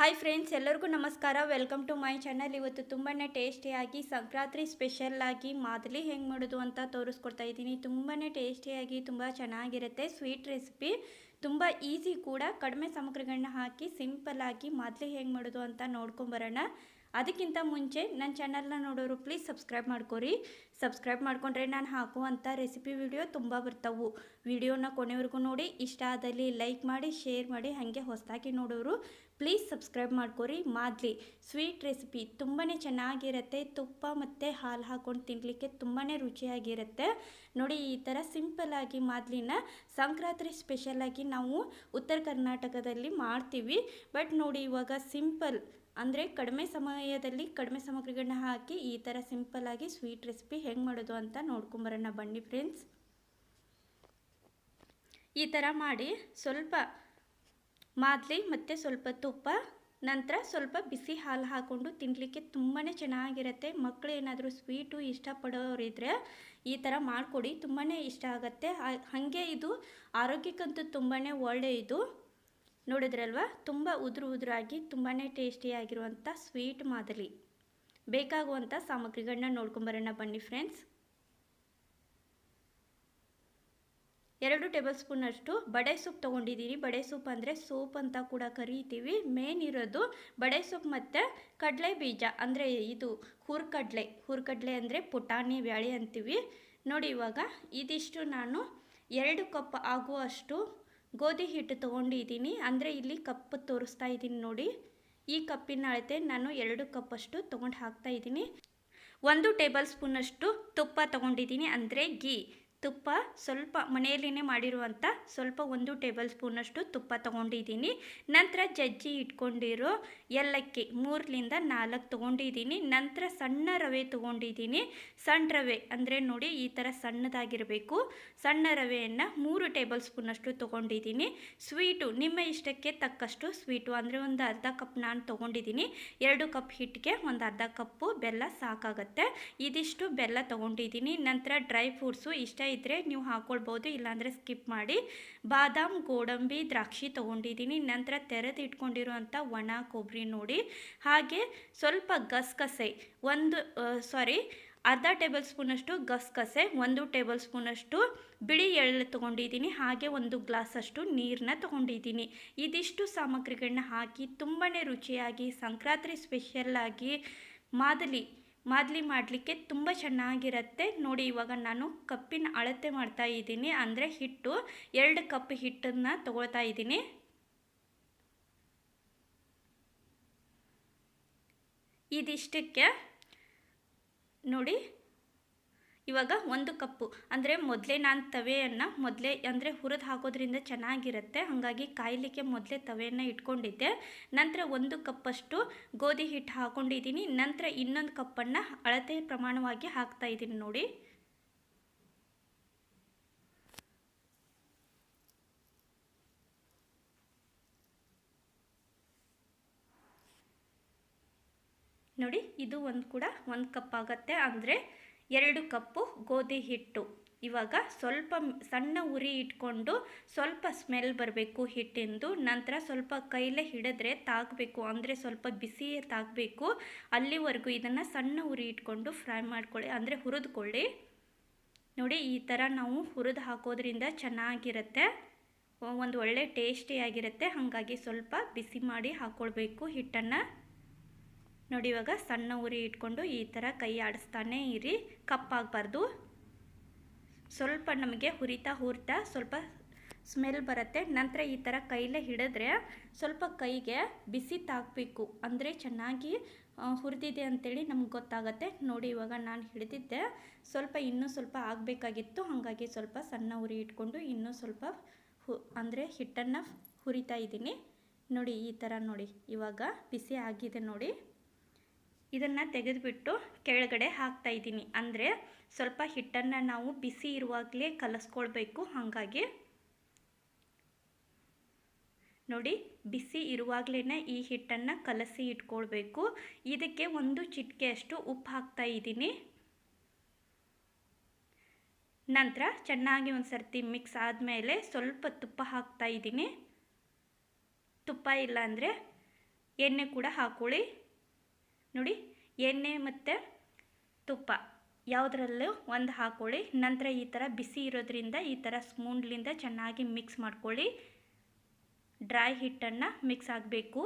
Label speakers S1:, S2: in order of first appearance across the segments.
S1: Hi friends ಎಲ್ಲರಿಗೂ ನಮಸ್ಕಾರ. Welcome to my channel ಇವತ್ತು ತುಂಬಾ ಟೇಸ್ಟಿಯಾಗಿ ಸಂಕ್ರಾಂತಿ ಸ್ಪೆಷಲ್ ಆಗಿ ಮಾದಲಿ ಹೆಂಗೆ ಮಾಡೋದು ಅಂತ ತೋರಿಸ್ಕೊಡ್ತಾ ಇದ್ದೀನಿ. ತುಂಬಾ ಟೇಸ್ಟಿಯಾಗಿ ತುಂಬ ಚೆನ್ನಾಗಿರುತ್ತೆ. ಸ್ವೀಟ್ ರೆಸಿಪಿ ತುಂಬ ಈಸಿ ಕೂಡ. ಕಡಿಮೆ ಸಾಮಗ್ರಿಗಳನ್ನ ಹಾಕಿ ಸಿಂಪಲ್ ಆಗಿ ಮಾದಲಿ ಹೆಂಗೆ ಮಾಡೋದು ಅಂತ ನೋಡ್ಕೊಂಬರೋಣ ಅದಕ್ಕಿಂತ ಮುಂಚೆ ನನ್ನ ಚಾನಲ್ನ ನೋಡೋರು ಪ್ಲೀಸ್ ಸಬ್ಸ್ಕ್ರೈಬ್ ಮಾಡ್ಕೊರಿ. ಸಬ್ಸ್ಕ್ರೈಬ್ ಮಾಡ್ಕೊಂಡ್ರೆ ನಾನು ಹಾಕುವಂಥ ರೆಸಿಪಿ ವಿಡಿಯೋ ತುಂಬ ಬರ್ತವು. ವಿಡಿಯೋನ ಕೊನೆವರೆಗೂ ನೋಡಿ. ಇಷ್ಟ ಆದಲ್ಲಿ ಲೈಕ್ ಮಾಡಿ ಶೇರ್ ಮಾಡಿ. ಹಾಗೆ ಹೊಸದಾಗಿ ನೋಡೋರು ಪ್ಲೀಸ್ ಸಬ್ಸ್ಕ್ರೈಬ್ ಮಾಡ್ಕೊರಿ. ಮಾದ್ಲಿ ಸ್ವೀಟ್ ರೆಸಿಪಿ ತುಂಬಾ ಚೆನ್ನಾಗಿರುತ್ತೆ. ತುಪ್ಪ ಮತ್ತು ಹಾಲು ಹಾಕ್ಕೊಂಡು ತಿನ್ನಲಿಕ್ಕೆ ತುಂಬಾ ರುಚಿಯಾಗಿರುತ್ತೆ. ನೋಡಿ, ಈ ಥರ ಸಿಂಪಲ್ಲಾಗಿ ಮಾದ್ಲಿನ ಸಂಕ್ರಾಂತಿ ಸ್ಪೆಷಲಾಗಿ ನಾವು ಉತ್ತರ ಕರ್ನಾಟಕದಲ್ಲಿ ಮಾಡ್ತೀವಿ. ಬಟ್ ನೋಡಿ, ಇವಾಗ ಸಿಂಪಲ್ ಅಂದರೆ ಕಡಿಮೆ ಸಮಯದಲ್ಲಿ ಕಡಿಮೆ ಸಾಮಗ್ರಿಗಳನ್ನ ಹಾಕಿ ಈ ಥರ ಸಿಂಪಲ್ಲಾಗಿ ಸ್ವೀಟ್ ರೆಸಿಪಿ ಹೆಂಗೆ ಮಾಡೋದು ಅಂತ ನೋಡ್ಕೊಂಬರೋಣ ಬನ್ನಿ ಫ್ರೆಂಡ್ಸ್. ಈ ಥರ ಮಾಡಿ ಸ್ವಲ್ಪ ಮಾದಲಿ ಮತ್ತು ಸ್ವಲ್ಪ ತುಪ್ಪ, ನಂತರ ಸ್ವಲ್ಪ ಬಿಸಿ ಹಾಲು ಹಾಕ್ಕೊಂಡು ತಿನ್ನಲಿಕ್ಕೆ ತುಂಬಾ ಚೆನ್ನಾಗಿರುತ್ತೆ. ಮಕ್ಕಳು ಏನಾದರೂ ಸ್ವೀಟು ಇಷ್ಟಪಡೋರಿದ್ರೆ ಈ ಥರ ಮಾಡಿಕೊಡಿ ತುಂಬಾ ಇಷ್ಟ ಆಗುತ್ತೆ. ಹಾಗೆ ಇದು ಆರೋಗ್ಯಕ್ಕಂತೂ ತುಂಬಾ ಒಳ್ಳೆಯದು ನೋಡಿದ್ರಲ್ವ? ತುಂಬ ಉದುರು ಉದುರಾಗಿ ತುಂಬಾ ಟೇಸ್ಟಿಯಾಗಿರುವಂಥ ಸ್ವೀಟ್ ಮಾದಲಿ. ಬೇಕಾಗುವಂಥ ಸಾಮಗ್ರಿಗಳನ್ನ ನೋಡ್ಕೊಂಬರೋಣ ಬನ್ನಿ ಫ್ರೆಂಡ್ಸ್ ಎರಡು ಟೇಬಲ್ ಸ್ಪೂನಷ್ಟು ಬಡೆ ಸೂಪ್ ತೊಗೊಂಡಿದ್ದೀನಿ ಬಡೆ ಸೂಪ್ ಅಂದರೆ ಸೋಪ್ ಅಂತ ಕೂಡ ಕರಿತೀವಿ. ಮೇನ್ ಇರೋದು ಬಡೆ ಸೂಪ್ ಮತ್ತು ಕಡಲೆ ಬೀಜ. ಅಂದರೆ ಇದು ಹುರ್ಕಡಲೆ. ಹುರ್ಕಡಲೆ ಅಂದರೆ ಪುಟಾಣಿ, ಬ್ಯಾಳೆ ಅಂತೀವಿ. ನೋಡಿ ಇವಾಗ ಇದಿಷ್ಟು ನಾನು ಎರಡು ಕಪ್ ಆಗುವಷ್ಟು ಗೋಧಿ ಹಿಟ್ಟು ತೊಗೊಂಡಿದ್ದೀನಿ. ಅಂದರೆ ಇಲ್ಲಿ ಕಪ್ ತೋರಿಸ್ತಾ ಇದ್ದೀನಿ ನೋಡಿ. ಈ ಕಪ್ಪಿನ ಅಳತೆ ನಾನು ಎರಡು ಕಪ್ಪಷ್ಟು ತೊಗೊಂಡು ಹಾಕ್ತಾ ಇದ್ದೀನಿ. ಒಂದು ಟೇಬಲ್ ಸ್ಪೂನಷ್ಟು ತುಪ್ಪ ತೊಗೊಂಡಿದ್ದೀನಿ. ಅಂದರೆ ಗೀ ತುಪ್ಪ ಸ್ವಲ್ಪ ಮನೆಯಲ್ಲೇ ಮಾಡಿರುವಂಥ ಸ್ವಲ್ಪ ಒಂದು ಟೇಬಲ್ ಸ್ಪೂನಷ್ಟು ತುಪ್ಪ ತೊಗೊಂಡಿದ್ದೀನಿ. ನಂತರ ಜಜ್ಜಿ ಇಟ್ಕೊಂಡಿರೋ ಏಲಕ್ಕಿ ಮೂರರಿಂದ ನಾಲ್ಕು ತೊಗೊಂಡಿದ್ದೀನಿ. ನಂತರ ಸಣ್ಣ ರವೆ ತೊಗೊಂಡಿದ್ದೀನಿ. ಸಣ್ಣ ರವೆ ಅಂದರೆ ನೋಡಿ ಈ ಥರ ಸಣ್ಣದಾಗಿರಬೇಕು. ಸಣ್ಣ ರವೆಯನ್ನು ಮೂರು ಟೇಬಲ್ ಸ್ಪೂನಷ್ಟು ತೊಗೊಂಡಿದ್ದೀನಿ. ಸ್ವೀಟು ನಿಮ್ಮ ಇಷ್ಟಕ್ಕೆ ತಕ್ಕಷ್ಟು ಸ್ವೀಟು ಅಂದರೆ ಒಂದು ಅರ್ಧ ಕಪ್ ನಾನು ತೊಗೊಂಡಿದ್ದೀನಿ. ಎರಡು ಕಪ್ ಹಿಟ್ಟಿಗೆ ಒಂದು ಅರ್ಧ ಕಪ್ಪು ಬೆಲ್ಲ ಸಾಕಾಗುತ್ತೆ. ಇದಿಷ್ಟು ಬೆಲ್ಲ ತೊಗೊಂಡಿದ್ದೀನಿ. ನಂತರ ಡ್ರೈ ಫ್ರೂಟ್ಸು ಇಷ್ಟ ಇದ್ದರೆ ನೀವು ಹಾಕ್ಕೊಳ್ಬೋದು ಇಲ್ಲಾಂದರೆ ಸ್ಕಿಪ್ ಮಾಡಿ. ಬಾದಾಮ್, ಗೋಡಂಬಿ, ದ್ರಾಕ್ಷಿ ತೊಗೊಂಡಿದ್ದೀನಿ. ನಂತರ ತೆರೆದು ಇಟ್ಕೊಂಡಿರುವಂಥ ಒಣ ಕೊಬ್ಬರಿ ನೋಡಿ. ಹಾಗೆ ಸ್ವಲ್ಪ ಗಸಗಸೆ, ಒಂದು ಸಾರಿ ಅರ್ಧ ಟೇಬಲ್ ಸ್ಪೂನಷ್ಟು ಗಸಗಸೆ, ಒಂದು ಟೇಬಲ್ ಸ್ಪೂನಷ್ಟು ಬಿಳಿ ಎಳ್ಳು ತೊಗೊಂಡಿದ್ದೀನಿ. ಹಾಗೆ ಒಂದು ಗ್ಲಾಸಷ್ಟು ನೀರನ್ನ ತೊಗೊಂಡಿದ್ದೀನಿ. ಇದಿಷ್ಟು ಸಾಮಗ್ರಿಗಳನ್ನ ಹಾಕಿ ತುಂಬಾ ರುಚಿಯಾಗಿ, ಸಂಕ್ರಾಂತಿ ಸ್ಪೆಷಲ್ಲಾಗಿ ಮಾದಲಿ ಮಾದಲಿ ಮಾಡಲಿಕ್ಕೆ ತುಂಬ ಚೆನ್ನಾಗಿರುತ್ತೆ. ನೋಡಿ, ಇವಾಗ ನಾನು ಕಪ್ಪಿನ ಅಳತೆ ಮಾಡ್ತಾ ಇದ್ದೀನಿ. ಅಂದರೆ ಹಿಟ್ಟು, ಎರಡು ಕಪ್ ಹಿಟ್ಟನ್ನು ತಗೊಳ್ತಾ ಇದ್ದೀನಿ. ಇದಿಷ್ಟಕ್ಕೆ ನೋಡಿ ಇವಾಗ ಒಂದು ಕಪ್ಪು. ಅಂದರೆ ಮೊದಲೇ ನಾನು ತವೆಯನ್ನು ಮೊದಲೇ ಅಂದರೆ ಹುರಿದು ಹಾಕೋದ್ರಿಂದ ಚೆನ್ನಾಗಿರುತ್ತೆ. ಹಾಗಾಗಿ ಕಾಯಲಿಕ್ಕೆ ಮೊದಲೇ ತವೆಯನ್ನು ಇಟ್ಕೊಂಡಿದ್ದೆ. ನಂತರ ಒಂದು ಕಪ್ಪಷ್ಟು ಗೋಧಿ ಹಿಟ್ಟು ಹಾಕೊಂಡಿದ್ದೀನಿ. ನಂತರ ಇನ್ನೊಂದು ಕಪ್ಪನ್ನು ಅಳತೆ ಪ್ರಮಾಣವಾಗಿ ಹಾಕ್ತಾ ಇದ್ದೀನಿ ನೋಡಿ. ನೋಡಿ, ಇದು ಒಂದು ಕೂಡ ಒಂದು ಕಪ್ ಆಗುತ್ತೆ. ಅಂದರೆ ಎರಡು ಕಪ್ಪು ಗೋಧಿ ಹಿಟ್ಟು. ಇವಾಗ ಸ್ವಲ್ಪ ಸಣ್ಣ ಉರಿ ಇಟ್ಕೊಂಡು ಸ್ವಲ್ಪ ಸ್ಮೆಲ್ ಬರಬೇಕು ಹಿಟ್ಟಿಂದು. ನಂತರ ಸ್ವಲ್ಪ ಕೈಲೇ ಹಿಡಿದ್ರೆ ತಾಗಬೇಕು. ಅಂದರೆ ಸ್ವಲ್ಪ ಬಿಸಿಯೇ ತಾಗಬೇಕು. ಅಲ್ಲಿವರೆಗೂ ಇದನ್ನು ಸಣ್ಣ ಉರಿ ಇಟ್ಕೊಂಡು ಫ್ರೈ ಮಾಡ್ಕೊಳ್ಳಿ. ಅಂದರೆ ಹುರಿದುಕೊಳ್ಳಿ. ನೋಡಿ, ಈ ಥರ ನಾವು ಹುರಿದು ಹಾಕೋದ್ರಿಂದ ಚೆನ್ನಾಗಿರುತ್ತೆ. ಒಂದು ಒಳ್ಳೆ ಟೇಸ್ಟಿಯಾಗಿರುತ್ತೆ ಹಾಗಾಗಿ ಸ್ವಲ್ಪ ಬಿಸಿ ಮಾಡಿ ಹಾಕ್ಕೊಳ್ಬೇಕು ಹಿಟ್ಟನ್ನು. ನೋಡಿ ಇವಾಗ ಸಣ್ಣ ಉರಿ ಇಟ್ಕೊಂಡು ಈ ಥರ ಕೈ ಆಡಿಸ್ತಾನೆ ಇರಿ, ಕಪ್ಪಾಗಬಾರ್ದು. ಸ್ವಲ್ಪ ನಮಗೆ ಹುರಿತಾ ಹುರಿತಾ ಸ್ವಲ್ಪ ಸ್ಮೆಲ್ ಬರುತ್ತೆ. ನಂತರ ಈ ಥರ ಕೈಲೇ ಹಿಡಿದ್ರೆ ಸ್ವಲ್ಪ ಕೈಗೆ ಬಿಸಿ ತಾಕಬೇಕು. ಅಂದರೆ ಚೆನ್ನಾಗಿ ಹುರಿದಿದೆ ಅಂತೇಳಿ ನಮ್ಗೆ ಗೊತ್ತಾಗತ್ತೆ. ನೋಡಿ ಇವಾಗ ನಾನು ಹಿಡಿದಿದ್ದೆ. ಸ್ವಲ್ಪ ಇನ್ನೂ ಸ್ವಲ್ಪ ಆಗಬೇಕಾಗಿತ್ತು. ಹಾಗಾಗಿ ಸ್ವಲ್ಪ ಸಣ್ಣ ಉರಿ ಇಟ್ಕೊಂಡು ಇನ್ನೂ ಸ್ವಲ್ಪ ಹು, ಅಂದರೆ ಹಿಟ್ಟನ್ನು ಹುರಿತಾ ಇದ್ದೀನಿ. ನೋಡಿ ಈ ಥರ ನೋಡಿ, ಇವಾಗ ಬಿಸಿ ಆಗಿದೆ ನೋಡಿ. ಇದನ್ನು ತೆಗೆದುಬಿಟ್ಟು ಕೆಳಗಡೆ ಹಾಕ್ತಾ ಇದ್ದೀನಿ. ಅಂದರೆ ಸ್ವಲ್ಪ ಹಿಟ್ಟನ್ನು ನಾವು ಬಿಸಿ ಇರುವಾಗಲೇ ಕಲಸ್ಕೊಳ್ಬೇಕು. ಹಾಗಾಗಿ ನೋಡಿ, ಬಿಸಿ ಇರುವಾಗಲೇ ಈ ಹಿಟ್ಟನ್ನು ಕಲಸಿ ಇಟ್ಕೊಳ್ಬೇಕು. ಇದಕ್ಕೆ ಒಂದು ಚಿಟಿಕೆಯಷ್ಟು ಉಪ್ಪು ಹಾಕ್ತಾ ಇದ್ದೀನಿ. ನಂತರ ಚೆನ್ನಾಗಿ ಒಂದು ಸರ್ತಿ ಮಿಕ್ಸ್ ಆದಮೇಲೆ ಸ್ವಲ್ಪ ತುಪ್ಪ ಹಾಕ್ತಾ ಇದ್ದೀನಿ. ತುಪ್ಪ ಇಲ್ಲ ಅಂದರೆ ಎಣ್ಣೆ ಕೂಡ ಹಾಕ್ಕೊಳ್ಳಿ ನೋಡಿ, ಎಣ್ಣೆ ಮತ್ತು ತುಪ್ಪ ಯಾವುದ್ರಲ್ಲೂ ಒಂದು ಹಾಕ್ಕೊಳ್ಳಿ ನಂತರ ಈ ಥರ ಬಿಸಿ ಇರೋದ್ರಿಂದ ಈ ಥರ ಸ್ಪೂನ್ಲಿಂದ ಚೆನ್ನಾಗಿ ಮಿಕ್ಸ್ ಮಾಡ್ಕೊಳ್ಳಿ. ಡ್ರೈ ಹಿಟ್ಟನ್ನು ಮಿಕ್ಸ್ ಆಗಬೇಕು.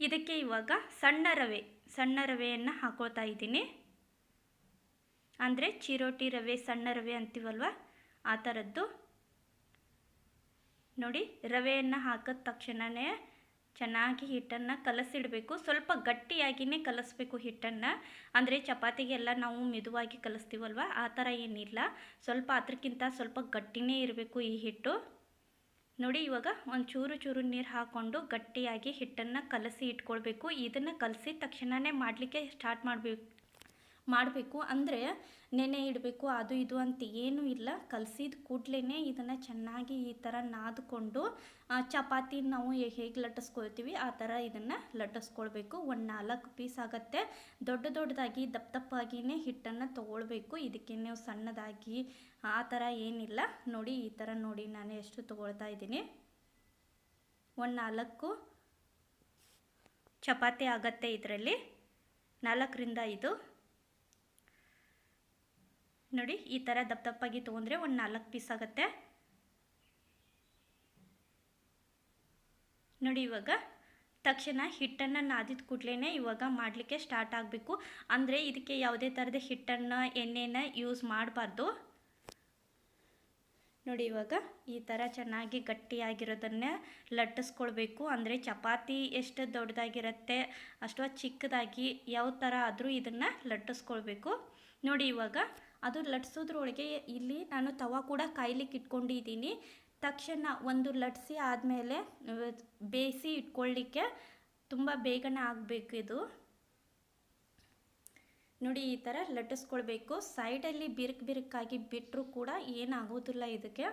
S1: ಇದಕ್ಕೆ ಇವಾಗ ಸಣ್ಣ ರವೆ, ಸಣ್ಣ ರವೆಯನ್ನು ಹಾಕೋತಾ ಇದ್ದೀನಿ. ಅಂದರೆ ಚಿರೋಟಿ ರವೆ, ಸಣ್ಣ ರವೆ ಅಂತೀವಲ್ವ? ಆ ಥರದ್ದು ನೋಡಿ, ರವೆಯನ್ನು ಹಾಕಿದ ತಕ್ಷಣವೇ ಚೆನ್ನಾಗಿ ಹಿಟ್ಟನ್ನು ಕಲಸಿಡಬೇಕು. ಸ್ವಲ್ಪ ಗಟ್ಟಿಯಾಗಿಯೇ ಕಲಿಸ್ಬೇಕು ಹಿಟ್ಟನ್ನು. ಅಂದರೆ ಚಪಾತಿಗೆಲ್ಲ ನಾವು ಮೆದುವಾಗಿ ಕಲಿಸ್ತೀವಲ್ವ? ಆ ಥರ ಏನಿಲ್ಲ. ಸ್ವಲ್ಪ ಅದಕ್ಕಿಂತ ಸ್ವಲ್ಪ ಗಟ್ಟಿನೇ ಇರಬೇಕು ಈ ಹಿಟ್ಟು. ನೋಡಿ ಇವಾಗ ಒಂದು ಚೂರು ಚೂರು ನೀರು ಹಾಕ್ಕೊಂಡು ಗಟ್ಟಿಯಾಗಿ ಹಿಟ್ಟನ್ನು ಕಲಸಿ ಇಟ್ಕೊಳ್ಬೇಕು. ಇದನ್ನು ಕಲಸಿದ ತಕ್ಷಣವೇ ಮಾಡಲಿಕ್ಕೆ ಸ್ಟಾರ್ಟ್ ಮಾಡಬೇಕು. ಮಾಡಬೇಕು. ಅಂದರೆ ನೆನೆ ಇಡಬೇಕು, ಅದು ಇದು ಅಂತ ಏನೂ ಇಲ್ಲ. ಕಲಸಿದ ಕೂಡಲೇ ಇದನ್ನು ಚೆನ್ನಾಗಿ ಈ ಥರ ನಾದ್ಕೊಂಡು ಚಪಾತಿ ನಾವು ಹೇಗೆ ಲಟ್ಟಿಸ್ಕೊಳ್ತೀವಿ, ಆ ಥರ ಇದನ್ನು ಲಟ್ಟಿಸ್ಕೊಳ್ಬೇಕು. ಒಂದು ನಾಲ್ಕು ಪೀಸ್ ಆಗುತ್ತೆ. ದೊಡ್ಡ ದೊಡ್ಡದಾಗಿ, ದಪ್ಪ ದಪ್ಪಾಗಿಯೇ ಹಿಟ್ಟನ್ನು ತೊಗೊಳ್ಬೇಕು. ಇದಕ್ಕೆ ನೀವು ಸಣ್ಣದಾಗಿ, ಆ ಥರ ಏನಿಲ್ಲ. ನೋಡಿ, ಈ ಥರ ನೋಡಿ ನಾನು ಎಷ್ಟು ತೊಗೊಳ್ತಾ ಇದ್ದೀನಿ. ಒಂದು ನಾಲ್ಕು ಚಪಾತಿ ಆಗತ್ತೆ ಇದರಲ್ಲಿ. ನಾಲ್ಕರಿಂದ ಐದು. ನೋಡಿ, ಈ ಥರ ದಪ್ಪ ದಪ್ಪಾಗಿ ತೊಗೊಂಡ್ರೆ ಒಂದು ನಾಲ್ಕು ಪೀಸ್ ಆಗುತ್ತೆ. ನೋಡಿ, ಇವಾಗ ತಕ್ಷಣ ಹಿಟ್ಟನ್ನು ನಾದಿದ ಕೂಡಲೇ ಇವಾಗ ಮಾಡಲಿಕ್ಕೆ ಸ್ಟಾರ್ಟ್ ಆಗಬೇಕು. ಅಂದರೆ ಇದಕ್ಕೆ ಯಾವುದೇ ಥರದ ಹಿಟ್ಟನ್ನು, ಎಣ್ಣೆನ ಯೂಸ್ ಮಾಡಬಾರ್ದು. ನೋಡಿ, ಇವಾಗ ಈ ಥರ ಚೆನ್ನಾಗಿ ಗಟ್ಟಿಯಾಗಿರೋದನ್ನೇ ಲಟ್ಟಿಸ್ಕೊಳ್ಬೇಕು. ಅಂದರೆ ಚಪಾತಿ ಎಷ್ಟು ದೊಡ್ಡದಾಗಿರುತ್ತೆ, ಅಷ್ಟು ಚಿಕ್ಕದಾಗಿ ಯಾವ ಥರ ಆದರೂ ಇದನ್ನು ಲಟ್ಟಿಸ್ಕೊಳ್ಬೇಕು. ನೋಡಿ, ಇವಾಗ ಅದು ಲಟ್ಸೋದ್ರೊಳಗೆ ಇಲ್ಲಿ ನಾನು ತವ ಕೂಡ ಕಾಯ್ಲಿಕ್ಕೆ ಇಟ್ಕೊಂಡಿದ್ದೀನಿ. ತಕ್ಷಣ ಒಂದು ಲಟ್ಸಿ ಆದಮೇಲೆ ಬೇಯಿಸಿ ಇಟ್ಕೊಳ್ಳಿಕ್ಕೆ ತುಂಬ ಬೇಗನೆ ಆಗಬೇಕು ಇದು. ನೋಡಿ, ಈ ಥರ ಲಟ್ಟಿಸ್ಕೊಳ್ಬೇಕು. ಸೈಡಲ್ಲಿ ಬಿರುಕು ಬಿರುಕಾಗಿ ಬಿಟ್ಟರೂ ಕೂಡ ಏನಾಗೋದಿಲ್ಲ ಇದಕ್ಕೆ.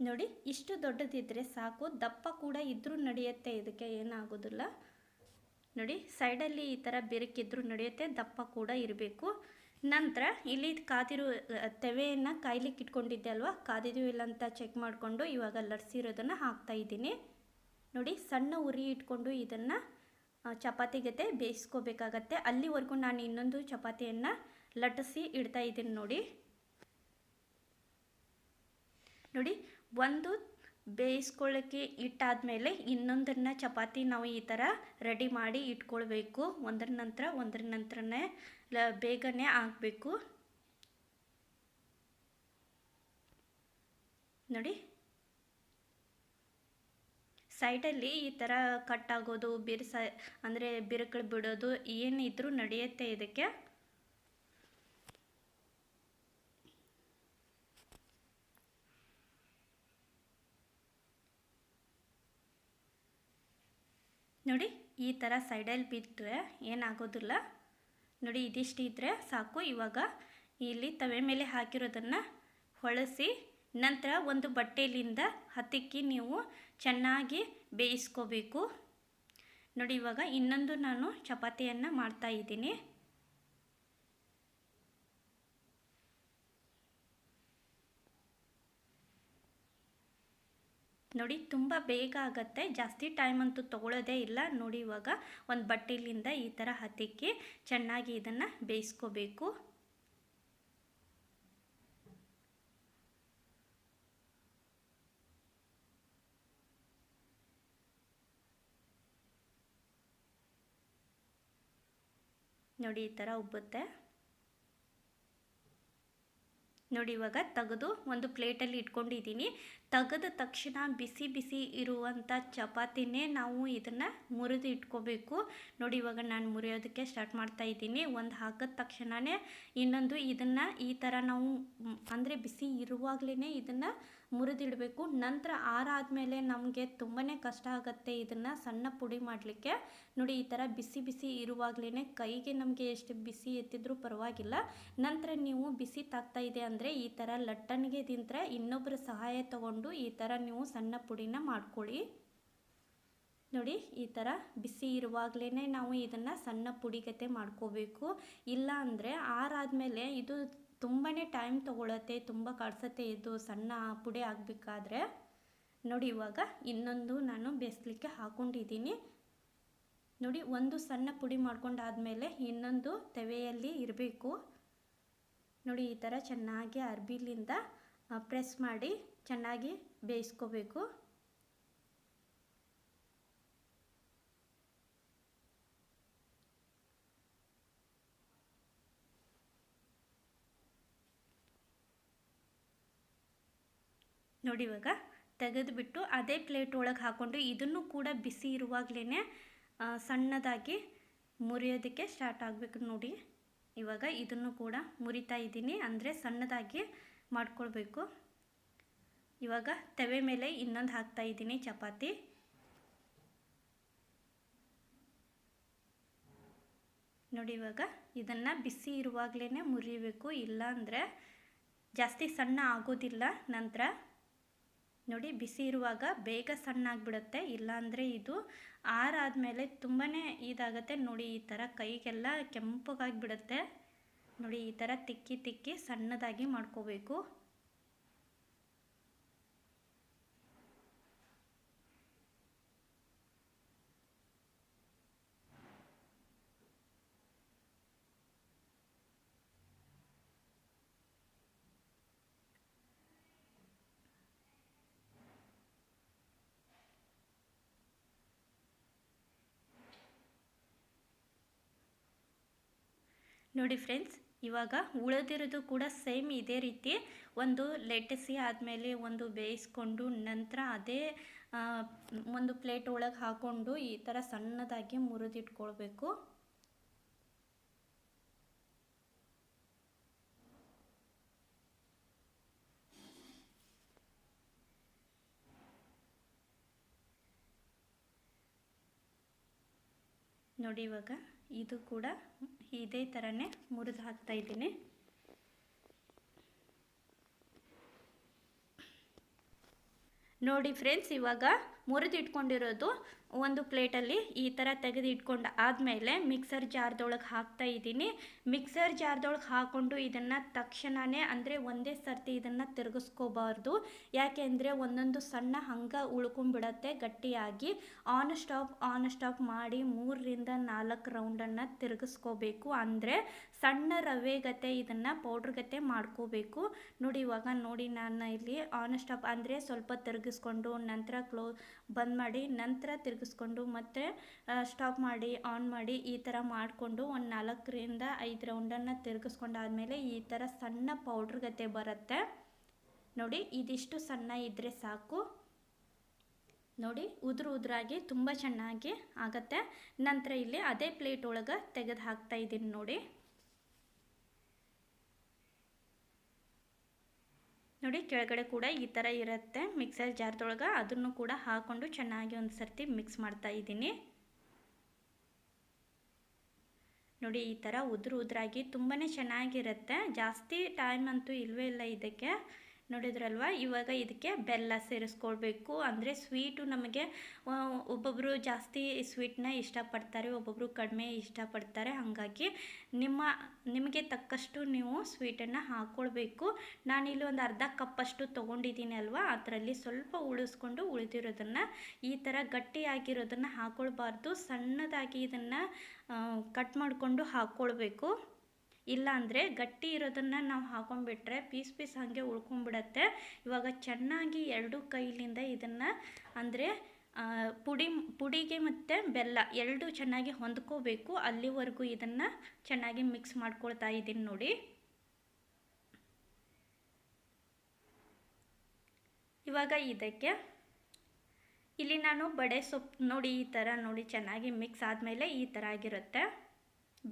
S1: ನೋಡಿ, ಇಷ್ಟು ದೊಡ್ಡದಿದ್ದರೆ ಸಾಕು, ದಪ್ಪ ಕೂಡ ಇದ್ದರೂ ನಡೆಯುತ್ತೆ, ಇದಕ್ಕೆ ಏನಾಗೋದಿಲ್ಲ. ನೋಡಿ, ಸೈಡಲ್ಲಿ ಈ ಥರ ಬೆರಕಿದ್ರೂ ನಡೆಯುತ್ತೆ, ದಪ್ಪ ಕೂಡ ಇರಬೇಕು. ನಂತರ, ಇಲ್ಲಿ ಕಾದಿರೋ ತೆವೆಯನ್ನು ಕಾಯ್ಲಿಕ್ಕೆ ಇಟ್ಕೊಂಡಿದ್ದೆ ಅಲ್ವಾ? ಕಾದಿದೀವಿ ಇಲ್ಲ ಅಂತ ಚೆಕ್ ಮಾಡಿಕೊಂಡು ಇವಾಗ ಲಟ್ಸಿರೋದನ್ನು ಹಾಕ್ತಾ ಇದ್ದೀನಿ. ನೋಡಿ, ಸಣ್ಣ ಉರಿ ಇಟ್ಕೊಂಡು ಇದನ್ನು ಚಪಾತಿ ಜೊತೆ ಬೇಯಿಸ್ಕೋಬೇಕಾಗತ್ತೆ. ಅಲ್ಲಿವರೆಗೂ ನಾನು ಇನ್ನೊಂದು ಚಪಾತಿಯನ್ನು ಲಟ್ಟಿಸಿ ಇಡ್ತಾ ಇದ್ದೀನಿ ನೋಡಿ. ನೋಡಿ ಒಂದು ಬೇಯಿಸ್ಕೊಳ್ಳೋಕ್ಕೆ ಇಟ್ಟಾದಮೇಲೆ ಇನ್ನೊಂದನ್ನು ಚಪಾತಿ ನಾವು ಈ ಥರ ರೆಡಿ ಮಾಡಿ ಇಟ್ಕೊಳ್ಬೇಕು. ಒಂದರ ನಂತರ ಒಂದರ ನಂತರನೇ ಬೇಗನೆ ಆಗಬೇಕು ನೋಡಿ. ಸೈಡಲ್ಲಿ ಈ ಥರ ಕಟ್ ಆಗೋದು, ಬಿರ್ಸ, ಅಂದರೆ ಬಿರುಕಳು ಬಿಡೋದು ಏನಿದ್ರೂ ನಡೆಯುತ್ತೆ ಇದಕ್ಕೆ. ನೋಡಿ, ಈ ಥರ ಸೈಡಲ್ಲಿ ಬಿದ್ದರೆ ಏನಾಗೋದಿಲ್ಲ. ನೋಡಿ, ಇದಿಷ್ಟು ಇದ್ದರೆ ಸಾಕು. ಇವಾಗ ಇಲ್ಲಿ ತವೆ ಮೇಲೆ ಹಾಕಿರೋದನ್ನು ಹೊಳಸಿ, ನಂತರ ಒಂದು ಬಟ್ಟೆಯಲ್ಲಿಂದ ಹತ್ತಿಕ್ಕಿ ನೀವು ಚೆನ್ನಾಗಿ ಬೇಯಿಸ್ಕೋಬೇಕು. ನೋಡಿ, ಇವಾಗ ಇನ್ನೊಂದು ನಾನು ಚಪಾತಿಯನ್ನು ಮಾಡ್ತಾ ಇದ್ದೀನಿ. ನೋಡಿ, ತುಂಬ ಬೇಗ ಆಗುತ್ತೆ. ಜಾಸ್ತಿ ಟೈಮ್ ಅಂತೂ ತೊಗೊಳ್ಳೋದೇ ಇಲ್ಲ. ನೋಡಿ, ಇವಾಗ ಒಂದು ಬಟ್ಟೆಲಿಂದ ಈ ಥರ ಹತ್ತಿಕ್ಕಿ ಚೆನ್ನಾಗಿ ಇದನ್ನು ಬೇಯಿಸ್ಕೋಬೇಕು. ನೋಡಿ, ಈ ಥರ ಉಬ್ಬುತ್ತೆ. ನೋಡಿ, ಇವಾಗ ತೆಗೆದು ಒಂದು ಪ್ಲೇಟಲ್ಲಿ ಇಟ್ಕೊಂಡಿದ್ದೀನಿ. ತೆಗೆದ ತಕ್ಷಣ ಬಿಸಿ ಬಿಸಿ ಇರುವಂಥ ಚಪಾತಿನೇ ನಾವು ಇದನ್ನು ಮುರಿದು ಇಟ್ಕೋಬೇಕು. ನೋಡಿ, ಇವಾಗ ನಾನು ಮುರಿಯೋದಕ್ಕೆ ಸ್ಟಾರ್ಟ್ ಮಾಡ್ತಾ ಇದ್ದೀನಿ. ಒಂದು ಹಾಕಿದ ತಕ್ಷಣವೇ ಇನ್ನೊಂದು ಇದನ್ನು ಈ ಥರ ನಾವು, ಅಂದರೆ ಬಿಸಿ ಇರುವಾಗಲೇ ಇದನ್ನು ಮುರಿದಿಡಬೇಕು. ನಂತರ ಆರಾದಮೇಲೆ ನಮಗೆ ತುಂಬಾ ಕಷ್ಟ ಆಗುತ್ತೆ ಇದನ್ನು ಸಣ್ಣ ಪುಡಿ ಮಾಡಲಿಕ್ಕೆ. ನೋಡಿ, ಈ ಥರ ಬಿಸಿ ಬಿಸಿ ಇರುವಾಗಲೇ ಕೈಗೆ ನಮಗೆ ಎಷ್ಟು ಬಿಸಿ ಎತ್ತಿದ್ರೂ ಪರವಾಗಿಲ್ಲ. ನಂತರ ನೀವು ಬಿಸಿ ತಾಗ್ತಾ ಇದೆ ಅಂದರೆ ಈ ಥರ ಲಟ್ಟಣಿಗೆ ತಿಂದರೆ ಇನ್ನೊಬ್ಬರ ಸಹಾಯ ತಗೊಂಡು ಈ ಥರ ನೀವು ಸಣ್ಣ ಪುಡಿನ ಮಾಡ್ಕೊಳ್ಳಿ. ನೋಡಿ, ಈ ಥರ ಬಿಸಿ ಇರುವಾಗಲೇ ನಾವು ಇದನ್ನು ಸಣ್ಣ ಪುಡಿಗತೆ ಮಾಡ್ಕೋಬೇಕು. ಇಲ್ಲ ಅಂದರೆ ಆರಾದಮೇಲೆ ಇದು ತುಂಬಾ ಟೈಮ್ ತೊಗೊಳತ್ತೆ, ತುಂಬ ಕಡ್ಸತ್ತೆ, ಇದು ಸಣ್ಣ ಪುಡಿ ಆಗಬೇಕಾದ್ರೆ. ನೋಡಿ ಇವಾಗ ಇನ್ನೊಂದು ನಾನು ಬೇಯಿಸ್ಲಿಕ್ಕೆ ಹಾಕ್ಕೊಂಡಿದ್ದೀನಿ ನೋಡಿ ಒಂದು ಸಣ್ಣ ಪುಡಿ ಮಾಡ್ಕೊಂಡಾದಮೇಲೆ ಇನ್ನೊಂದು ತವೆಯಲ್ಲಿ ಇರಬೇಕು. ನೋಡಿ ಈ ಥರ ಚೆನ್ನಾಗಿ ಅರ್ಬಿಲಿಂದ ಪ್ರೆಸ್ ಮಾಡಿ ಚೆನ್ನಾಗಿ ಬೇಯಿಸ್ಕೋಬೇಕು. ನೋಡಿ ಇವಾಗ ತೆಗೆದುಬಿಟ್ಟು ಅದೇ ಪ್ಲೇಟ್ ಒಳಗೆ ಹಾಕ್ಕೊಂಡು ಇದನ್ನು ಕೂಡ ಬಿಸಿ ಇರುವಾಗಲೇ ಸಣ್ಣದಾಗಿ ಮುರಿಯೋದಕ್ಕೆ ಸ್ಟಾರ್ಟ್ ಆಗಬೇಕು ನೋಡಿ. ಇವಾಗ ಇದನ್ನು ಕೂಡ ಮುರಿತಾ ಇದ್ದೀನಿ. ಅಂದರೆ ಸಣ್ಣದಾಗಿ ಮಾಡ್ಕೊಳ್ಬೇಕು. ಇವಾಗ ತವೆ ಮೇಲೆ ಇನ್ನೊಂದು ಹಾಕ್ತಾ ಇದ್ದೀನಿ ಚಪಾತಿ. ನೋಡಿ ಇವಾಗ ಇದನ್ನು ಬಿಸಿ ಇರುವಾಗಲೇ ಮುರಿಬೇಕು. ಇಲ್ಲ ಅಂದರೆ ಜಾಸ್ತಿ ಸಣ್ಣ ಆಗೋದಿಲ್ಲ. ನಂತರ ನೋಡಿ ಬಿಸಿ ಇರುವಾಗ ಬೇಗ ಸಣ್ಣ ಆಗಿಬಿಡುತ್ತೆ ಇಲ್ಲಾಂದರೆ ಇದು ಆರಾದಮೇಲೆ ತುಂಬಾ ಇದಾಗುತ್ತೆ. ನೋಡಿ ಈ ಥರ ಕೈಗೆಲ್ಲ ಕೆಂಪಗಾಗಿಬಿಡುತ್ತೆ. ನೋಡಿ ಈ ಥರ ತಿಕ್ಕಿ ತಿಕ್ಕಿ ಸಣ್ಣದಾಗಿ ಮಾಡ್ಕೋಬೇಕು. ನೋಡಿ ಫ್ರೆಂಡ್ಸ್ ಇವಾಗ ಉಳಿದಿರೋದು ಕೂಡ ಸೇಮ್ ಇದೇ ರೀತಿ. ಒಂದು ಲೆಟಸಿ ಆದಮೇಲೆ ಒಂದು ಬೇಯಿಸ್ಕೊಂಡು ನಂತರ ಅದೇ ಒಂದು ಪ್ಲೇಟ್ ಒಳಗೆ ಹಾಕ್ಕೊಂಡು ಈ ಥರ ಸಣ್ಣದಾಗಿ ಮುರಿದಿಟ್ಕೊಳ್ಬೇಕು. ನೋಡಿ ಇವಾಗ. ಇದು ಕೂಡ ಇದೇ ಥರನೇ ಮುರಿದು ಹಾಕ್ತಾ ಇದ್ದೀನಿ. ನೋಡಿ ಫ್ರೆಂಡ್ಸ್ ಇವಾಗ ಮುರಿದು ಇಟ್ಕೊಂಡಿರೋದು ಒಂದು ಪ್ಲೇಟಲ್ಲಿ ಈ ಥರ ತೆಗೆದು ಇಟ್ಕೊಂಡು ಆದಮೇಲೆ ಮಿಕ್ಸರ್ ಜಾರ್ದೊಳಗೆ ಹಾಕ್ತಾ ಇದ್ದೀನಿ. ಮಿಕ್ಸರ್ ಜಾರ್ದೊಳಗೆ ಹಾಕ್ಕೊಂಡು ಇದನ್ನು ತಕ್ಷಣವೇ ಅಂದರೆ ಒಂದೇ ಸರ್ತಿ ಇದನ್ನು ತಿರುಗಿಸ್ಕೋಬಾರ್ದು. ಯಾಕೆ ಅಂದರೆ ಒಂದೊಂದು ಸಣ್ಣ ಹಂಗೆ ಉಳ್ಕೊಂಬಿಡತ್ತೆ ಗಟ್ಟಿಯಾಗಿ. ಆನ್ ಸ್ಟಾಪ್ ಆನ್ ಸ್ಟಾಪ್ ಮಾಡಿ ಮೂರರಿಂದ ನಾಲ್ಕು ರೌಂಡನ್ನು ತಿರುಗಿಸ್ಕೋಬೇಕು. ಅಂದರೆ ಸಣ್ಣ ರವೆ ಗತೆ ಇದನ್ನು ಪೌಡ್ರ್ಗತೆ ಮಾಡ್ಕೋಬೇಕು. ನೋಡಿ ಇವಾಗ ನೋಡಿ ನಾನು ಇಲ್ಲಿ ಆನ್ ಸ್ಟಾಪ್ ಅಂದರೆ ಸ್ವಲ್ಪ ತಿರುಗಿಸ್ಕೊಂಡು ನಂತರ ಕ್ಲೋ ಬಂದ್ ಮಾಡಿ ನಂತರ ತಿರುಗಿಸ್ಕೊಂಡು ಮತ್ತೆ ಸ್ಟಾಪ್ ಮಾಡಿ ಆನ್ ಮಾಡಿ ಈ ಥರ ಮಾಡಿಕೊಂಡು ಒಂದು ನಾಲ್ಕರಿಂದ ಐದು ರೌಂಡನ್ನು ತಿರುಗಿಸ್ಕೊಂಡಾದ್ಮೇಲೆ ಈ ಥರ ಸಣ್ಣ ಪೌಡ್ರ್ ಗತೆ ಬರುತ್ತೆ. ನೋಡಿ, ಇದಿಷ್ಟು ಸಣ್ಣ ಇದ್ದರೆ ಸಾಕು. ನೋಡಿ, ಉದುರು ಉದುರಾಗಿ ತುಂಬ ಚೆನ್ನಾಗಿ ಆಗುತ್ತೆ. ನಂತರ ಇಲ್ಲಿ ಅದೇ ಪ್ಲೇಟ್ ಒಳಗೆ ತೆಗೆದು ಹಾಕ್ತಾ ಇದ್ದೀನಿ ನೋಡಿ. ನೋಡಿ, ಕೆಳಗಡೆ ಕೂಡ ಈ ಥರ ಇರುತ್ತೆ. ಮಿಕ್ಸರ್ ಜಾರ್ದೊಳಗೆ ಅದನ್ನು ಕೂಡ ಹಾಕ್ಕೊಂಡು ಚೆನ್ನಾಗಿ ಒಂದು ಸರ್ತಿ ಮಿಕ್ಸ್ ಮಾಡ್ತಾ ಇದ್ದೀನಿ. ನೋಡಿ, ಈ ಥರ ಉದುರು ಉದುರಾಗಿ ತುಂಬಾ ಚೆನ್ನಾಗಿರುತ್ತೆ. ಜಾಸ್ತಿ ಟೈಮ್ ಅಂತೂ ಇಲ್ಲವೇ ಇಲ್ಲ ಇದಕ್ಕೆ. ನೋಡಿದ್ರಲ್ವ? ಇವಾಗ ಇದಕ್ಕೆ ಬೆಲ್ಲ ಸೇರಿಸ್ಕೊಳ್ಬೇಕು. ಅಂದರೆ ಸ್ವೀಟು ನಮಗೆ ಒಬ್ಬೊಬ್ಬರು ಜಾಸ್ತಿ ಸ್ವೀಟ್ನ ಇಷ್ಟಪಡ್ತಾರೆ ಒಬ್ಬೊಬ್ಬರು ಕಡಿಮೆ ಇಷ್ಟಪಡ್ತಾರೆ. ಹಾಗಾಗಿ ನಿಮ್ಮ, ನಿಮಗೆ ತಕ್ಕಷ್ಟು ನೀವು ಸ್ವೀಟನ್ನು ಹಾಕ್ಕೊಳ್ಬೇಕು ನಾನಿಲ್ಲಿ ಒಂದು ಅರ್ಧ ಕಪ್ಪಷ್ಟು ತೊಗೊಂಡಿದ್ದೀನಿ ಅಲ್ವಾ? ಅದರಲ್ಲಿ ಸ್ವಲ್ಪ ಉಳಿಸ್ಕೊಂಡು ಉಳಿದಿರೋದನ್ನು, ಈ ಥರ ಗಟ್ಟಿಯಾಗಿರೋದನ್ನು ಹಾಕ್ಕೊಳ್ಬಾರ್ದು ಸಣ್ಣದಾಗಿ ಇದನ್ನು ಕಟ್ ಮಾಡಿಕೊಂಡು ಹಾಕ್ಕೊಳ್ಬೇಕು ಇಲ್ಲಾಂದರೆ ಗಟ್ಟಿ ಇರೋದನ್ನು ನಾವು ಹಾಕೊಂಡ್ಬಿಟ್ರೆ ಪೀಸ್ ಪೀಸ್ ಹಾಗೆ ಉಳ್ಕೊಂಡ್ಬಿಡತ್ತೆ. ಇವಾಗ ಚೆನ್ನಾಗಿ ಎರಡು ಕೈಲಿಂದ ಇದನ್ನು ಅಂದರೆ ಪುಡಿ ಪುಡಿಗೆ ಮತ್ತು ಬೆಲ್ಲ ಎರಡು ಚೆನ್ನಾಗಿ ಹೊಂದ್ಕೋಬೇಕು. ಅಲ್ಲಿವರೆಗೂ ಇದನ್ನು ಚೆನ್ನಾಗಿ ಮಿಕ್ಸ್ ಮಾಡ್ಕೊಳ್ತಾ ಇದ್ದೀನಿ ನೋಡಿ. ಇವಾಗ ಇದಕ್ಕೆ ಇಲ್ಲಿ ನಾನು ಬಡೆ ಸೊಪ್ಪು ನೋಡಿ ಈ ಥರ ನೋಡಿ ಚೆನ್ನಾಗಿ ಮಿಕ್ಸ್ ಆದಮೇಲೆ ಈ ಥರ ಆಗಿರುತ್ತೆ.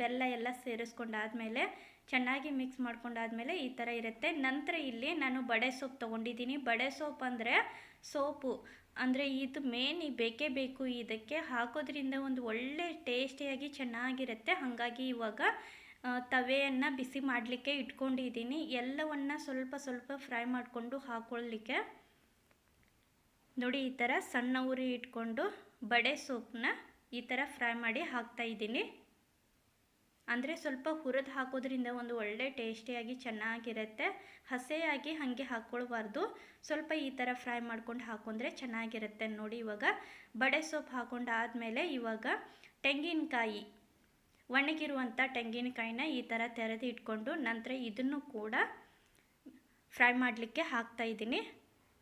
S1: ಬೆಲ್ಲ ಎಲ್ಲ ಸೇರಿಸ್ಕೊಂಡಾದಮೇಲೆ ಚೆನ್ನಾಗಿ ಮಿಕ್ಸ್ ಮಾಡ್ಕೊಂಡಾದಮೇಲೆ ಈ ಥರ ಇರುತ್ತೆ. ನಂತರ ಇಲ್ಲಿ ನಾನು ಬಡೆ ಸೋಪ್ ತೊಗೊಂಡಿದ್ದೀನಿ. ಬಡೆ ಸೋಪ್ ಅಂದರೆ ಸೋಪು. ಅಂದರೆ ಇದು ಮೇನ್ ಬೇಕೇ ಬೇಕು ಇದಕ್ಕೆ. ಹಾಕೋದ್ರಿಂದ ಒಂದು ಒಳ್ಳೆ ಟೇಸ್ಟಿಯಾಗಿ ಚೆನ್ನಾಗಿರುತ್ತೆ. ಹಾಗಾಗಿ ಇವಾಗ ತವೆಯನ್ನು ಬಿಸಿ ಮಾಡಲಿಕ್ಕೆ ಇಟ್ಕೊಂಡಿದ್ದೀನಿ. ಎಲ್ಲವನ್ನು ಸ್ವಲ್ಪ ಸ್ವಲ್ಪ ಫ್ರೈ ಮಾಡಿಕೊಂಡು ಹಾಕೊಳ್ಳಲಿಕ್ಕೆ ನೋಡಿ, ಈ ಥರ ಸಣ್ಣ ಉರಿ ಇಟ್ಕೊಂಡು ಬಡೆ ಸೋಪ್ನ ಈ ಥರ ಫ್ರೈ ಮಾಡಿ ಹಾಕ್ತಾ ಇದ್ದೀನಿ. ಅಂದರೆ ಸ್ವಲ್ಪ ಹುರಿದು ಹಾಕೋದ್ರಿಂದ ಒಂದು ಒಳ್ಳೆ ಟೇಸ್ಟಿಯಾಗಿ ಚೆನ್ನಾಗಿರುತ್ತೆ. ಹಸೆಯಾಗಿ ಹಾಗೆ ಹಾಕ್ಕೊಳ್ಬಾರ್ದು ಸ್ವಲ್ಪ ಈ ಥರ ಫ್ರೈ ಮಾಡ್ಕೊಂಡು ಹಾಕೊಂಡ್ರೆ ಚೆನ್ನಾಗಿರುತ್ತೆ ನೋಡಿ ಇವಾಗ. ಬಡೆ ಸೊಪ್ಪು ಹಾಕೊಂಡಾದಮೇಲೆ ಇವಾಗ ತೆಂಗಿನಕಾಯಿ ಒಣಗಿರುವಂಥ ತೆಂಗಿನಕಾಯಿನ ಈ ಥರ ತೆರೆದು ಇಟ್ಕೊಂಡು ನಂತರ ಇದನ್ನು ಕೂಡ ಫ್ರೈ ಮಾಡಲಿಕ್ಕೆ ಹಾಕ್ತಾ ಇದ್ದೀನಿ.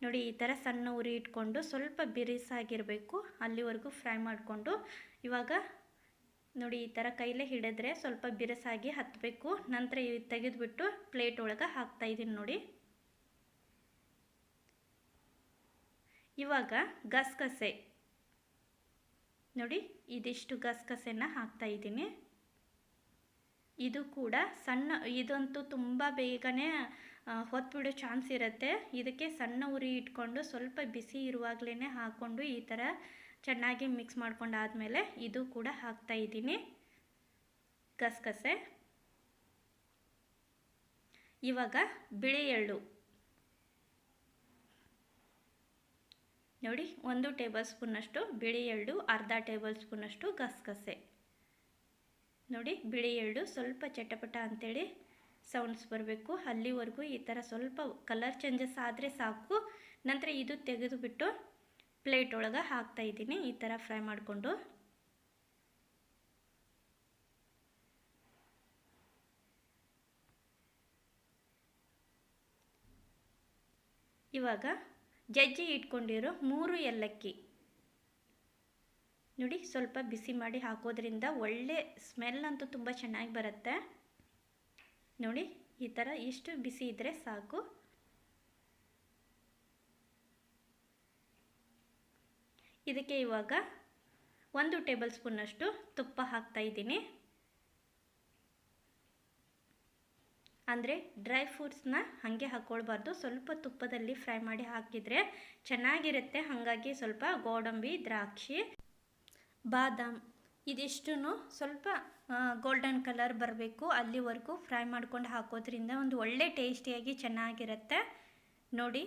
S1: ನೋಡಿ ಈ ಥರ ಸಣ್ಣ ಉರಿ ಇಟ್ಕೊಂಡು ಸ್ವಲ್ಪ ಬಿರಿಸಾಗಿರಬೇಕು. ಅಲ್ಲಿವರೆಗೂ ಫ್ರೈ ಮಾಡಿಕೊಂಡು ಇವಾಗ ನೋಡಿ, ಈ ಥರ ಕೈಲೇ ಹಿಡಿದ್ರೆ ಸ್ವಲ್ಪ ಬಿರುಸಾಗಿ ಹತ್ತಬೇಕು ನಂತರ ಇವು ತೆಗೆದುಬಿಟ್ಟು ಪ್ಲೇಟ್ ಒಳಗೆ ಹಾಕ್ತಾ ಇದ್ದೀನಿ ನೋಡಿ. ಇವಾಗ ಗಸಗಸೆ. ನೋಡಿ, ಇದಿಷ್ಟು ಗಸಗಸೆನ ಹಾಕ್ತಾ ಇದ್ದೀನಿ ಇದು ಕೂಡ ಸಣ್ಣ, ಇದಂತೂ ತುಂಬ ಬೇಗನೆ ಹೊತ್ಬಿಡೋ ಚಾನ್ಸ್ ಇರುತ್ತೆ. ಇದಕ್ಕೆ ಸಣ್ಣ ಉರಿ ಇಟ್ಕೊಂಡು ಸ್ವಲ್ಪ ಬಿಸಿ ಇರುವಾಗಲೇ ಹಾಕ್ಕೊಂಡು ಈ ಥರ ಚೆನ್ನಾಗಿ ಮಿಕ್ಸ್ ಮಾಡ್ಕೊಂಡಾದಮೇಲೆ ಇದು ಕೂಡ ಹಾಕ್ತಾ ಇದ್ದೀನಿ. ಗಸಗಸೆ. ಇವಾಗ ಬಿಳಿ ಎಳ್ಳು. ನೋಡಿ, ಒಂದು ಟೇಬಲ್ ಸ್ಪೂನಷ್ಟು ಬಿಳಿ ಎಳ್ಳು, ಅರ್ಧ ಟೇಬಲ್ ಸ್ಪೂನಷ್ಟು ಗಸಗಸೆ. ನೋಡಿ, ಬಿಳಿ ಎಳ್ಳು ಸ್ವಲ್ಪ ಚಟಪಟ ಅಂಥೇಳಿ ಸೌಂಡ್ಸ್ ಬರಬೇಕು. ಅಲ್ಲಿವರೆಗೂ ಈ ಥರ ಸ್ವಲ್ಪ ಕಲರ್ ಚೇಂಜಸ್ ಆದರೆ ಸಾಕು. ನಂತರ ಇದು ತೆಗೆದುಬಿಟ್ಟು ಪ್ಲೇಟ್ ಒಳಗೆ ಹಾಕ್ತಾ ಇದ್ದೀನಿ, ಈ ಥರ ಫ್ರೈ ಮಾಡಿಕೊಂಡು. ಇವಾಗ ಜಜ್ಜಿ ಇಟ್ಕೊಂಡಿರೋ ಮೂರು ಏಲಕ್ಕಿ. ನೋಡಿ, ಸ್ವಲ್ಪ ಬಿಸಿ ಮಾಡಿ ಹಾಕೋದ್ರಿಂದ ಒಳ್ಳೆ ಸ್ಮೆಲ್ ಅಂತೂ ತುಂಬ ಚೆನ್ನಾಗಿ ಬರುತ್ತೆ. ನೋಡಿ, ಈ ಥರ ಇಷ್ಟು ಬಿಸಿ ಇದ್ದರೆ ಸಾಕು. ಇದಕ್ಕೆ ಇವಾಗ ಒಂದು ಟೇಬಲ್ ಸ್ಪೂನಷ್ಟು ತುಪ್ಪ ಹಾಕ್ತಾ ಇದ್ದೀನಿ. ಅಂದರೆ ಡ್ರೈ ಫ್ರೂಟ್ಸ್ನ ಹಾಗೆ ಹಾಕ್ಕೊಳ್ಬಾರ್ದು ಸ್ವಲ್ಪ ತುಪ್ಪದಲ್ಲಿ ಫ್ರೈ ಮಾಡಿ ಹಾಕಿದರೆ ಚೆನ್ನಾಗಿರುತ್ತೆ. ಹಾಗಾಗಿ ಸ್ವಲ್ಪ ಗೋಡಂಬಿ, ದ್ರಾಕ್ಷಿ, ಬಾದಾಮ್ ಇದಿಷ್ಟು ಸ್ವಲ್ಪ ಗೋಲ್ಡನ್ ಕಲರ್ ಬರಬೇಕು. ಅಲ್ಲಿವರೆಗೂ ಫ್ರೈ ಮಾಡ್ಕೊಂಡು ಹಾಕೋದ್ರಿಂದ ಒಂದು ಒಳ್ಳೆ ಟೇಸ್ಟಿಯಾಗಿ ಚೆನ್ನಾಗಿರುತ್ತೆ. ನೋಡಿ.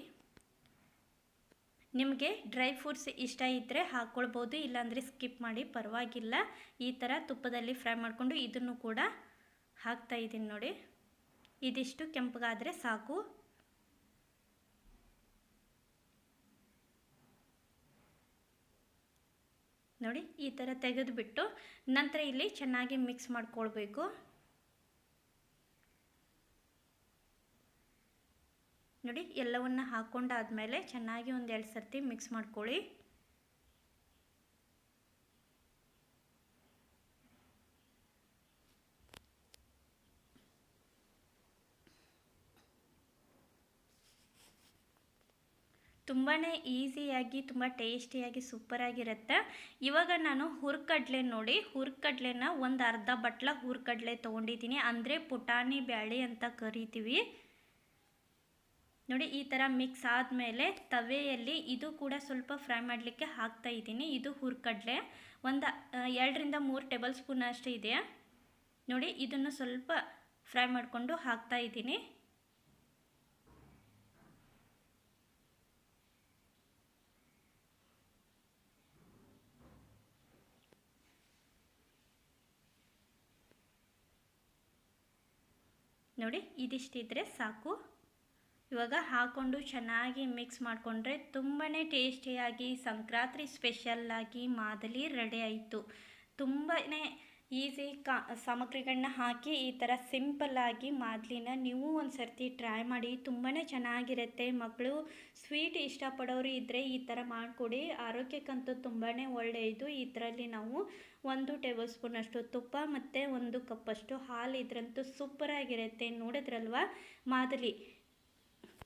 S1: ನಿಮಗೆ ಡ್ರೈ ಫ್ರೂಟ್ಸ್ ಇಷ್ಟ ಇದ್ದರೆ ಹಾಕ್ಕೊಳ್ಬೋದು ಇಲ್ಲಾಂದರೆ ಸ್ಕಿಪ್ ಮಾಡಿ, ಪರವಾಗಿಲ್ಲ. ಈ ಥರ ತುಪ್ಪದಲ್ಲಿ ಫ್ರೈ ಮಾಡಿಕೊಂಡು ಇದನ್ನು ಕೂಡ ಹಾಕ್ತಾ ಇದ್ದೀನಿ ನೋಡಿ. ಇದಿಷ್ಟು ಕೆಂಪಗಾದರೆ ಸಾಕು. ನೋಡಿ, ಈ ಥರ ತೆಗೆದುಬಿಟ್ಟು ನಂತರ ಇಲ್ಲಿ ಚೆನ್ನಾಗಿ ಮಿಕ್ಸ್ ಮಾಡ್ಕೊಳ್ಬೇಕು. ನೋಡಿ, ಎಲ್ಲವನ್ನ ಹಾಕ್ಕೊಂಡಾದಮೇಲೆ ಚೆನ್ನಾಗಿ ಒಂದು ಎರಡು ಸರ್ತಿ ಮಿಕ್ಸ್ ಮಾಡ್ಕೊಳ್ಳಿ. ತುಂಬಾ ಈಸಿಯಾಗಿ, ತುಂಬ ಟೇಸ್ಟಿಯಾಗಿ, ಸೂಪರಾಗಿರುತ್ತೆ. ಇವಾಗ ನಾನು ಹುರ್ಕಡ್ಲೆ ನೋಡಿ, ಹುರ್ಕಡ್ಲೆನ ಒಂದು ಅರ್ಧ ಬಟ್ಲ ಹುರ್ಕಡ್ಲೆ ತೊಗೊಂಡಿದ್ದೀನಿ. ಅಂದರೆ ಪುಟಾಣಿ ಬ್ಯಾಳೆ ಅಂತ ಕರಿತೀವಿ. ನೋಡಿ, ಈ ಥರ ಮಿಕ್ಸ್ ಆದಮೇಲೆ ತವೆಯಲ್ಲಿ ಇದು ಕೂಡ ಸ್ವಲ್ಪ ಫ್ರೈ ಮಾಡಲಿಕ್ಕೆ ಹಾಕ್ತಾ ಇದ್ದೀನಿ. ಇದು ಹುರ್ಕಡಲೆ. ಒಂದು ಎರಡರಿಂದ ಮೂರು ಟೇಬಲ್ ಸ್ಪೂನ್ ಅಷ್ಟು ಇದೆ. ನೋಡಿ, ಇದನ್ನು ಸ್ವಲ್ಪ ಫ್ರೈ ಮಾಡಿಕೊಂಡು ಹಾಕ್ತಾ ಇದ್ದೀನಿ. ನೋಡಿ, ಇದಿಷ್ಟಿದ್ರೆ ಸಾಕು. ಇವಾಗ ಹಾಕ್ಕೊಂಡು ಚೆನ್ನಾಗಿ ಮಿಕ್ಸ್ ಮಾಡಿಕೊಂಡ್ರೆ ತುಂಬಾ ಟೇಸ್ಟಿಯಾಗಿ ಸಂಕ್ರಾಂತಿ ಸ್ಪೆಷಲ್ಲಾಗಿ ಮಾದಲಿ ರೆಡಿ ಆಯಿತು. ತುಂಬಾ ಈಸಿ ಕಾ ಸಾಮಗ್ರಿಗಳನ್ನ ಹಾಕಿ ಈ ಥರ ಸಿಂಪಲ್ಲಾಗಿ ಮಾದಲಿನ ನೀವು ಒಂದು ಸರ್ತಿ ಟ್ರೈ ಮಾಡಿ ತುಂಬಾ ಚೆನ್ನಾಗಿರುತ್ತೆ. ಮಕ್ಕಳು ಸ್ವೀಟ್ ಇಷ್ಟಪಡೋರು ಇದ್ದರೆ ಈ ಥರ ಮಾಡಿಕೊಡಿ. ಆರೋಗ್ಯಕ್ಕಂತೂ ತುಂಬಾ ಒಳ್ಳೆಯದು. ಇದರಲ್ಲಿ ನಾವು ಒಂದು ಟೇಬಲ್ ಸ್ಪೂನಷ್ಟು ತುಪ್ಪ ಮತ್ತು ಒಂದು ಕಪ್ಪಷ್ಟು ಹಾಲು ಇದ್ರಂತೂ ಸೂಪರಾಗಿರುತ್ತೆ ನೋಡಿದ್ರಲ್ವ ಮಾದಲಿ?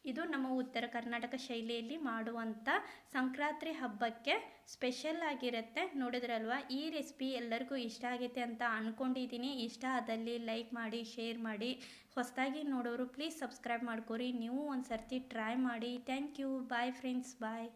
S1: ಇದು ನಮ್ಮ ಉತ್ತರ ಕರ್ನಾಟಕ ಶೈಲಿಯಲ್ಲಿ ಮಾಡುವಂಥ ಸಂಕ್ರಾಂತಿ ಹಬ್ಬಕ್ಕೆ ಸ್ಪೆಷಲ್ ಆಗಿರುತ್ತೆ. ನೋಡಿದ್ರಲ್ವ? ಈ ರೆಸಿಪಿ ಎಲ್ಲರಿಗೂ ಇಷ್ಟ ಆಗೈತೆ ಅಂತ ಅಂದ್ಕೊಂಡಿದ್ದೀನಿ ಇಷ್ಟ ಆದಲ್ಲಿ ಲೈಕ್ ಮಾಡಿ ಶೇರ್ ಮಾಡಿ. ಹೊಸದಾಗಿ ನೋಡೋರು ಪ್ಲೀಸ್ ಸಬ್ಸ್ಕ್ರೈಬ್ ಮಾಡ್ಕೊರಿ. ನೀವು ಒಂದು ಸರ್ತಿ ಟ್ರೈ ಮಾಡಿ. Thank you bye friends bye